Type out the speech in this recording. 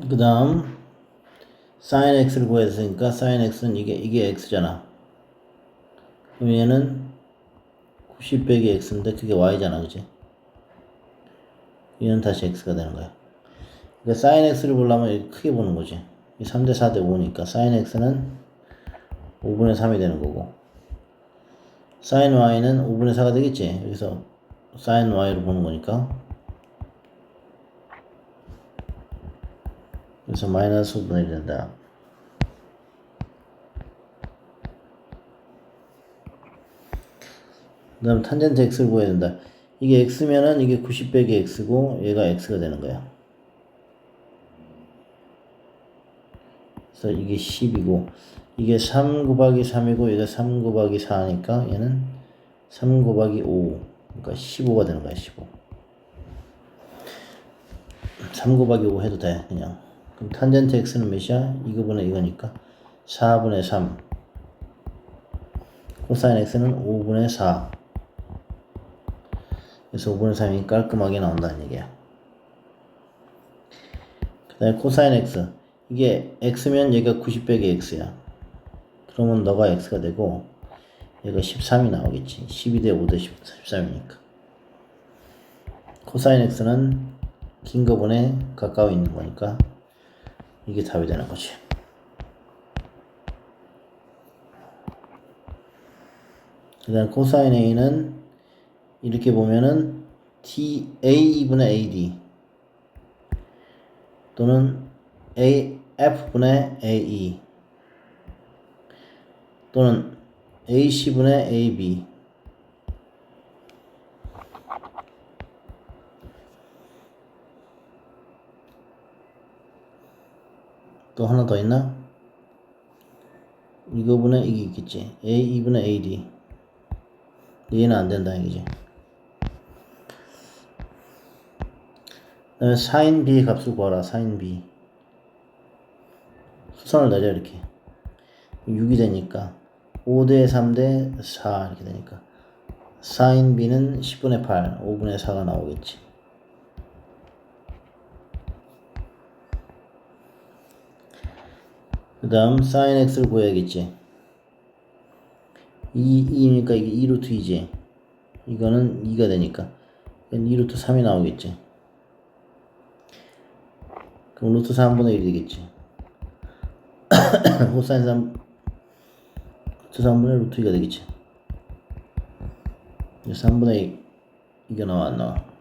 그 다음 sin x를 구했으니까 sin x는 이게 이게 x잖아. 그럼 얘는 90 빼기 x인데 그게 y잖아, 그지? 얘는 다시 x가 되는 거야. 그러니까 sin x를 보려면 크게 보는 거지. 3대 4대 5니까 sin x는 5분의 3이 되는 거고 sin y는 5분의 4가 되겠지. 여기서 sin y로 보는 거니까 그래서 마이너스 5분의 1이 된다. 그 다음 탄젠트 x를 구해야 된다. 이게 x면은 이게 90 빼기 x고 얘가 x가 되는 거야. 그래서 이게 10이고 이게 3 곱하기 3이고 얘가 3 곱하기 4니까 얘는 3 곱하기 5 그러니까 15가 되는 거야 15 3 곱하기 5 해도 돼 그냥 그럼 탄젠트 x는 몇이야? 이거분의 이거니까 4분의 3 코사인 x는 5분의 4 그래서 5분의 3이 깔끔하게 나온다는 얘기야. 그 다음에 코사인 x. 이게 x면 얘가 90 빼기 x야. 그러면 너가 x가 되고 얘가 13이 나오겠지. 12대 5대 13이니까. 코사인 x는 긴 거분에 가까워 있는 거니까 이게 답이 되는 거지. 그 다음 코사인 a는 이렇게 보면은 t a분의 ad 또는 a f분의 ae 또는 ac분의 ab 또 하나 더 있나? 이거분의 이게 있겠지. A2분의 ad 얘는 안 된다 이거지. 그다음에 sin b 값을 구하라 sin b. 수선을 내려 이렇게. 6이 되니까 5대 3대 4 이렇게 되니까. sin b는 10분의 8 5분의 4가 나오겠지 그 다음 sin x를 구해야겠지. 2, 2니까 이게 2루트 2지. 이거는 2가 되니까. 2루트 3이 나오겠지. 그럼 루트 3분의 1이 되겠지. 코사인 3 루트 3분의 루트 2가 되겠지. 3분의 2 이게 나와 안 나와